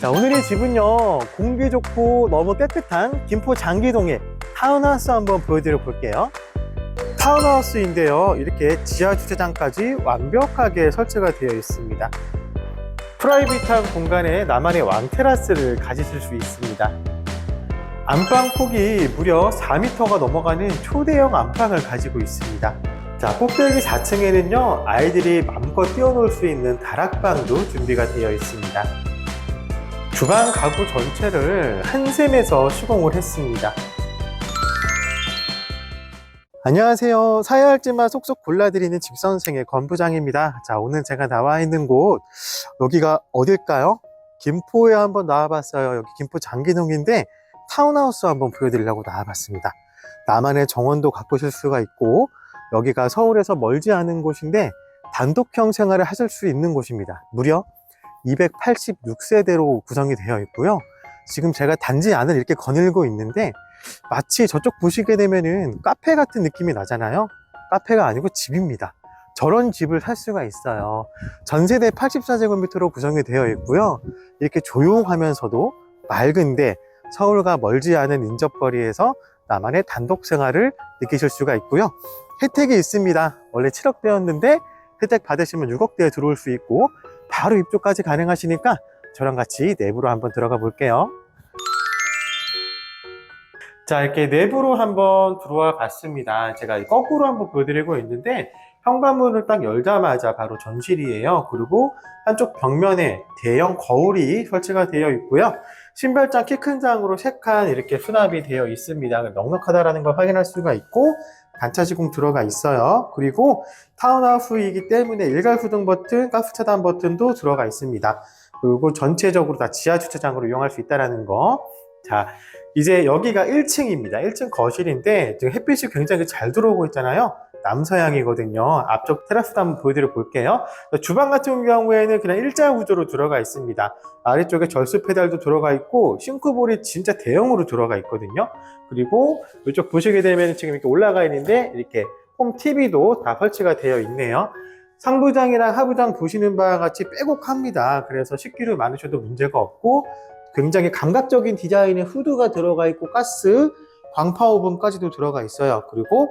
자, 오늘의 집은요, 공기 좋고 너무 깨끗한 김포 장기동의 타운하우스 한번 보여드려 볼게요. 타운하우스인데요, 이렇게 지하 주차장까지 완벽하게 설치가 되어 있습니다. 프라이빗한 공간에 나만의 왕테라스를 가지실 수 있습니다. 안방 폭이 무려 4m가 넘어가는 초대형 안방을 가지고 있습니다. 자, 꼭대기 4층에는요, 아이들이 마음껏 뛰어놀 수 있는 다락방도 준비가 되어 있습니다. 주방 가구 전체를 한샘에서 시공을 했습니다. 안녕하세요. 사야 할 집만 쏙쏙 골라드리는 집선생의 건부장입니다. 자, 오늘 제가 나와 있는 곳, 여기가 어딜까요? 김포에 한번 나와봤어요. 여기 김포 장기동인데 타운하우스 한번 보여드리려고 나와봤습니다. 나만의 정원도 가꾸실 수가 있고, 여기가 서울에서 멀지 않은 곳인데 단독형 생활을 하실 수 있는 곳입니다. 무려 286세대로 구성이 되어 있고요. 지금 제가 단지 안을 이렇게 거닐고 있는데 마치 저쪽 보시게 되면은 카페 같은 느낌이 나잖아요. 카페가 아니고 집입니다. 저런 집을 살 수가 있어요. 전세대 84제곱미터로 구성이 되어 있고요. 이렇게 조용하면서도 맑은데 서울과 멀지 않은 인접거리에서 나만의 단독 생활을 느끼실 수가 있고요. 혜택이 있습니다. 원래 7억대였는데 혜택 받으시면 6억대에 들어올 수 있고 바로 입주까지 가능하시니까 저랑 같이 내부로 한번 들어가 볼게요. 자, 이렇게 내부로 한번 들어와 봤습니다. 제가 거꾸로 한번 보여드리고 있는데 현관문을 딱 열자마자 바로 전실이에요. 그리고 한쪽 벽면에 대형 거울이 설치가 되어 있고요. 신발장 키 큰 장으로 세 칸 이렇게 수납이 되어 있습니다. 넉넉하다라는 걸 확인할 수가 있고 단차 시공 들어가 있어요. 그리고 타운하우스이기 때문에 일괄 후등 버튼, 가스 차단 버튼도 들어가 있습니다. 그리고 전체적으로 다 지하 주차장으로 이용할 수 있다는 거. 자, 이제 여기가 1층입니다. 1층 거실인데 지금 햇빛이 굉장히 잘 들어오고 있잖아요. 남서향이거든요. 앞쪽 테라스도 한번 보여드려 볼게요. 주방 같은 경우에는 그냥 일자 구조로 들어가 있습니다. 아래쪽에 절수 페달도 들어가 있고 싱크볼이 진짜 대형으로 들어가 있거든요. 그리고 이쪽 보시게 되면 지금 이렇게 올라가 있는데 이렇게 홈 TV도 다 설치가 되어 있네요. 상부장이랑 하부장 보시는 바와 같이 빼곡합니다. 그래서 식기류 많으셔도 문제가 없고 굉장히 감각적인 디자인의 후드가 들어가 있고 가스, 광파 오븐까지도 들어가 있어요. 그리고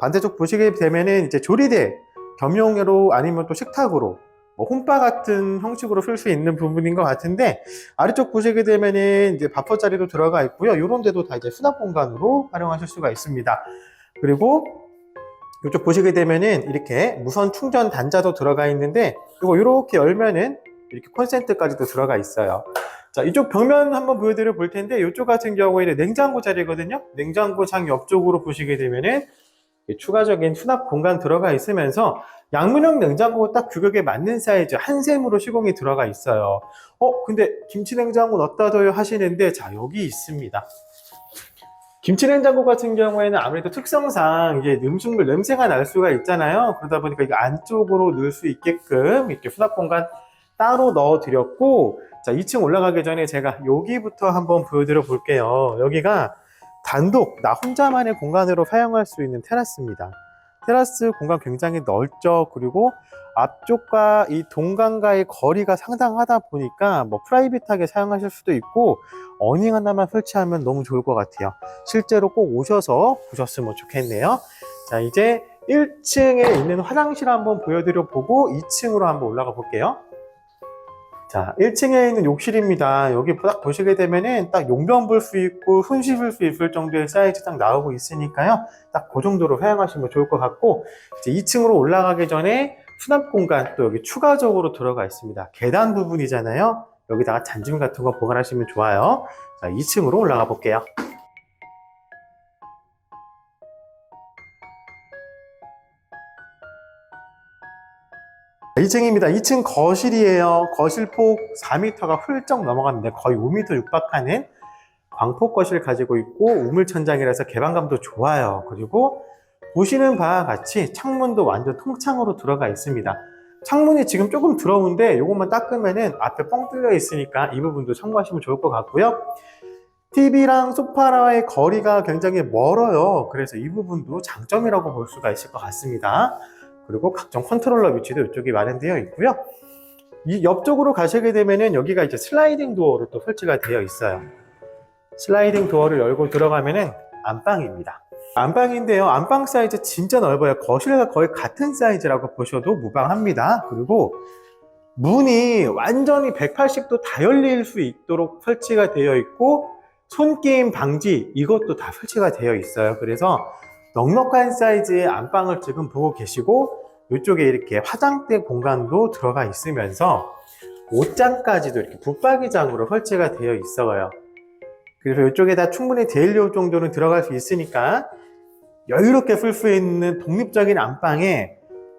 반대쪽 보시게 되면은 이제 조리대 겸용으로 아니면 또 식탁으로 뭐 홈바 같은 형식으로 쓸 수 있는 부분인 것 같은데 아래쪽 보시게 되면은 이제 바퍼 자리도 들어가 있고요. 이런 데도 다 이제 수납 공간으로 활용하실 수가 있습니다. 그리고 이쪽 보시게 되면은 이렇게 무선 충전 단자도 들어가 있는데 이거 이렇게 열면은 이렇게 콘센트까지도 들어가 있어요. 자, 이쪽 벽면 한번 보여드려 볼 텐데 이쪽 같은 경우에는 냉장고 자리거든요. 냉장고 장 옆쪽으로 보시게 되면은 추가적인 수납 공간 들어가 있으면서 양문형 냉장고 딱 규격에 맞는 사이즈 한샘으로 시공이 들어가 있어요. 어, 근데 김치 냉장고 넣었다 둬요 하시는데 자, 여기 있습니다. 김치 냉장고 같은 경우에는 아무래도 특성상 이게 음식물 냄새가 날 수가 있잖아요. 그러다 보니까 이거 안쪽으로 넣을 수 있게끔 이렇게 수납 공간 따로 넣어 드렸고 자, 2층 올라가기 전에 제가 여기부터 한번 보여드려 볼게요. 여기가 단독 나 혼자만의 공간으로 사용할 수 있는 테라스입니다. 테라스 공간 굉장히 넓죠. 그리고 앞쪽과 이 동강과의 거리가 상당하다 보니까 뭐 프라이빗하게 사용하실 수도 있고 어닝 하나만 설치하면 너무 좋을 것 같아요. 실제로 꼭 오셔서 보셨으면 좋겠네요. 자, 이제 1층에 있는 화장실 한번 보여드려 보고 2층으로 한번 올라가 볼게요. 자, 1층에 있는 욕실입니다. 여기 딱 보시게 되면은 딱 용변 볼수 있고 손 씻을 수 있을 정도의 사이즈 딱 나오고 있으니까요. 딱 그 정도로 사용하시면 좋을 것 같고, 이제 2층으로 올라가기 전에 수납 공간 또 여기 추가적으로 들어가 있습니다. 계단 부분이잖아요. 여기다가 잔짐 같은 거 보관하시면 좋아요. 자, 2층으로 올라가 볼게요. 2층입니다. 2층 거실이에요. 거실 폭 4m가 훌쩍 넘어갔는데 거의 5m 육박하는 광폭 거실 가지고 있고 우물 천장이라서 개방감도 좋아요. 그리고 보시는 바와 같이 창문도 완전 통창으로 들어가 있습니다. 창문이 지금 조금 더러운데 이것만 닦으면은 앞에 뻥 뚫려 있으니까 이 부분도 참고하시면 좋을 것 같고요. TV랑 소파와의 거리가 굉장히 멀어요. 그래서 이 부분도 장점이라고 볼 수가 있을 것 같습니다. 그리고 각종 컨트롤러 위치도 이쪽에 마련되어 있고요. 이 옆쪽으로 가시게 되면은 여기가 이제 슬라이딩 도어로 또 설치가 되어 있어요. 슬라이딩 도어를 열고 들어가면은 안방입니다. 안방인데요. 안방 사이즈 진짜 넓어요. 거실과 거의 같은 사이즈라고 보셔도 무방합니다. 그리고 문이 완전히 180도 다 열릴 수 있도록 설치가 되어 있고 손게임 방지 이것도 다 설치가 되어 있어요. 그래서 넉넉한 사이즈의 안방을 지금 보고 계시고 이쪽에 이렇게 화장대 공간도 들어가 있으면서 옷장까지도 이렇게 붙박이장으로 설치가 되어 있어요. 그래서 이쪽에다 충분히 데일리 옷 정도는 들어갈 수 있으니까 여유롭게 쓸 수 있는 독립적인 안방에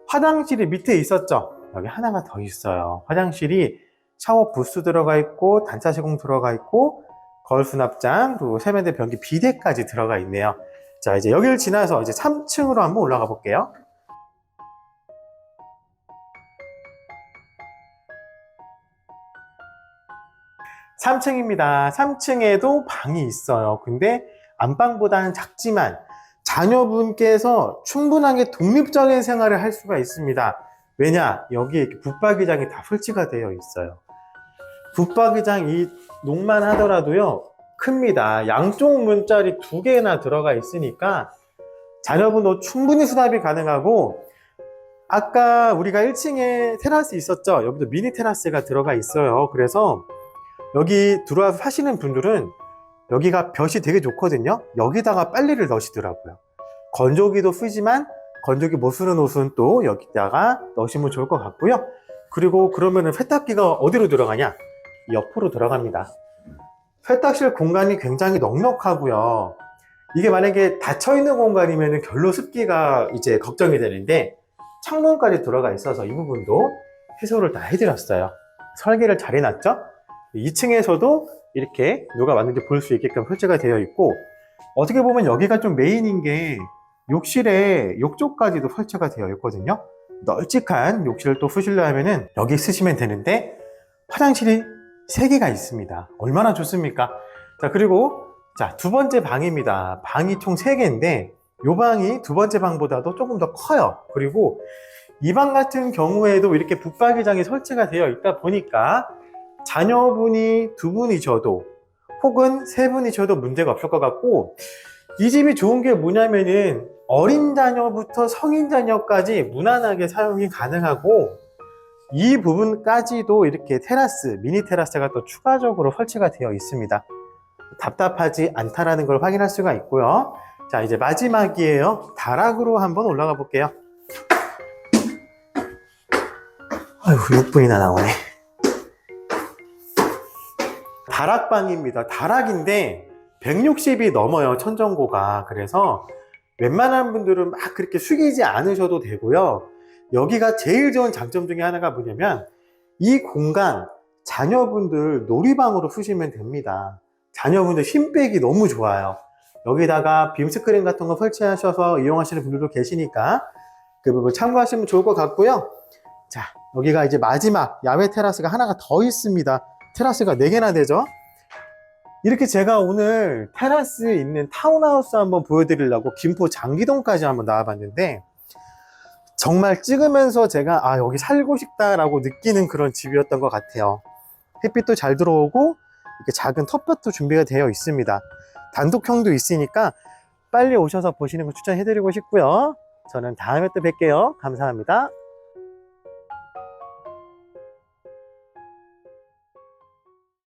화장실이 밑에 있었죠. 여기 하나가 더 있어요. 화장실이 샤워 부스 들어가 있고 단차 시공 들어가 있고 거울 수납장 그리고 세면대 변기 비데까지 들어가 있네요. 자 이제 여기를 지나서 이제 3층으로 한번 올라가 볼게요. 3층입니다. 3층에도 방이 있어요. 근데 안방보다는 작지만 자녀분께서 충분하게 독립적인 생활을 할 수가 있습니다. 왜냐? 여기에 붙박이장이 다 설치가 되어 있어요. 붙박이장 이 농만 하더라도요, 큽니다. 양쪽 문짜리 두 개나 들어가 있으니까 자녀분도 충분히 수납이 가능하고 아까 우리가 1층에 테라스 있었죠? 여기도 미니 테라스가 들어가 있어요. 그래서 여기 들어와서 사시는 분들은 여기가 볕이 되게 좋거든요. 여기다가 빨래를 넣으시더라고요. 건조기도 쓰지만 건조기 못 쓰는 옷은 또 여기다가 넣으시면 좋을 것 같고요. 그리고 그러면은 세탁기가 어디로 들어가냐? 옆으로 들어갑니다. 세탁실 공간이 굉장히 넉넉하고요. 이게 만약에 닫혀 있는 공간이면 결로 습기가 이제 걱정이 되는데 창문까지 들어가 있어서 이 부분도 해소를 다 해드렸어요. 설계를 잘 해놨죠? 2층에서도 이렇게 누가 왔는지 볼 수 있게끔 설치가 되어 있고 어떻게 보면 여기가 좀 메인인 게 욕실에 욕조까지도 설치가 되어 있거든요. 널찍한 욕실을 또 쓰시려 하면은 여기 쓰시면 되는데 화장실이 3개가 있습니다. 얼마나 좋습니까? 자 그리고 자 두 번째 방입니다. 방이 총 3개인데 이 방이 두 번째 방보다도 조금 더 커요. 그리고 이 방 같은 경우에도 이렇게 붙박이장이 설치가 되어 있다 보니까 자녀분이 두 분이셔도 혹은 세 분이셔도 문제가 없을 것 같고 이 집이 좋은 게 뭐냐면은 어린 자녀부터 성인 자녀까지 무난하게 사용이 가능하고 이 부분까지도 이렇게 테라스, 미니 테라스가 또 추가적으로 설치가 되어 있습니다. 답답하지 않다라는 걸 확인할 수가 있고요. 자, 이제 마지막이에요. 다락으로 한번 올라가 볼게요. 아휴, 6분이나 나오네. 다락방입니다. 다락인데 160이 넘어요. 천정고가. 그래서 웬만한 분들은 막 그렇게 숙이지 않으셔도 되고요. 여기가 제일 좋은 장점 중에 하나가 뭐냐면 이 공간 자녀분들 놀이방으로 쓰시면 됩니다. 자녀분들 힘 빼기 너무 좋아요. 여기다가 빔 스크린 같은 거 설치하셔서 이용하시는 분들도 계시니까 그 부분 참고하시면 좋을 것 같고요. 자, 여기가 이제 마지막 야외 테라스가 하나가 더 있습니다. 테라스가 4개나 되죠? 이렇게 제가 오늘 테라스에 있는 타운하우스 한번 보여드리려고 김포 장기동까지 한번 나와봤는데 정말 찍으면서 제가 아 여기 살고 싶다라고 느끼는 그런 집이었던 것 같아요. 햇빛도 잘 들어오고 이렇게 작은 텃밭도 준비가 되어 있습니다. 단독형도 있으니까 빨리 오셔서 보시는 거 추천해드리고 싶고요. 저는 다음에 또 뵐게요. 감사합니다